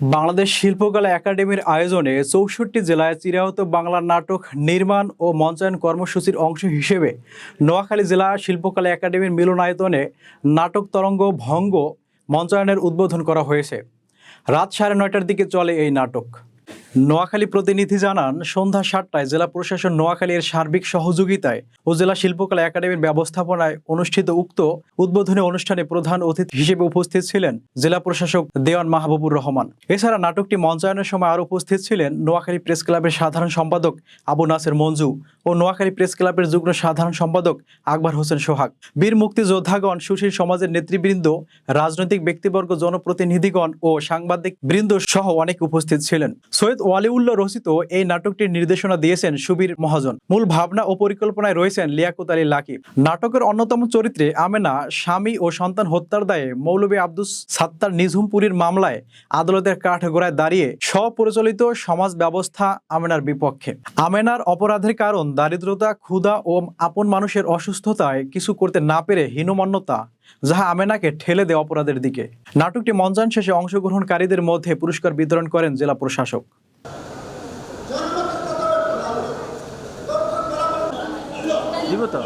বাংলাদেশ শিল্পকলা একাডেমির আয়োজনে চৌষট্টি জেলায় চিরাহত বাংলার নাটক, নির্মাণ ও মঞ্চায়ন কর্মসূচির অংশ হিসেবে নোয়াখালী জেলা শিল্পকলা একাডেমির মিলনায়তনে নাটক তরঙ্গ ভঙ্গ মঞ্চায়নের উদ্বোধন করা হয়েছে। রাত সাড়ে নয়টার দিকে চলে এই নাটক। নোয়াখালী প্রতিনিধি জানান, সন্ধ্যা সাতটায় জেলা প্রশাসন নোয়াখালীর সার্বিক সহযোগিতায় ও জেলা শিল্পকলা একাডেমির ব্যবস্থাপনায় অনুষ্ঠিত উক্ত উদ্বোধনী অনুষ্ঠানে প্রধান অতিথি হিসেবে উপস্থিত ছিলেন জেলা প্রশাসক দেওয়ান মাহবুবুর রহমান। এছাড়া নাটকটি মঞ্চায়নের সময় আরও উপস্থিত ছিলেন নোয়াখালী প্রেস ক্লাবের সাধারণ সম্পাদক আবু নাসের মঞ্জু ও নোয়াখালী প্রেস ক্লাবের যুগ্ম সাধারণ সম্পাদক আকবর হোসেন সোহাগ। বীর মুক্তিযোদ্ধাগণ, সুশীল সমাজের নেতৃবৃন্দ, রাজনৈতিক ব্যক্তিবর্গ, জনপ্রতিনিধিগণ ও সাংবাদিক বৃন্দ সহ অনেক উপস্থিত ছিলেন। সৈয়দ ওয়ালিউল্লাহ রচিত এই নাটকটির নির্দেশনা দিয়েছেন সুবীর মহাজন। মূল ভাবনা ও পরিকল্পনায় রয়েছেন লিয়াকুত আলী লাকিব। নাটকের অন্যতম চরিত্রে আমেনা, স্বামী ও সন্তান হত্যার দায়ে মৌলবী আব্দুস সাত্তার নিঝুমপুরীর মামলায় আদালতের কাঠগড়ায় দাঁড়িয়ে স্বপরিচালিত সমাজ ব্যবস্থা আমেনার বিপক্ষে। আমেনার অপরাধের কারণ দারিদ্রতা, ক্ষুধা ও আপন মানুষের অসুস্থতায় কিছু করতে না পেরে হীনমান্যতা, যাহা আমেনাকে ঠেলে দেয় অপরাধের দিকে। নাটকটি মঞ্চায়ন শেষে অংশগ্রহণকারীদের মধ্যে পুরস্কার বিতরণ করেন জেলা প্রশাসক। 이부터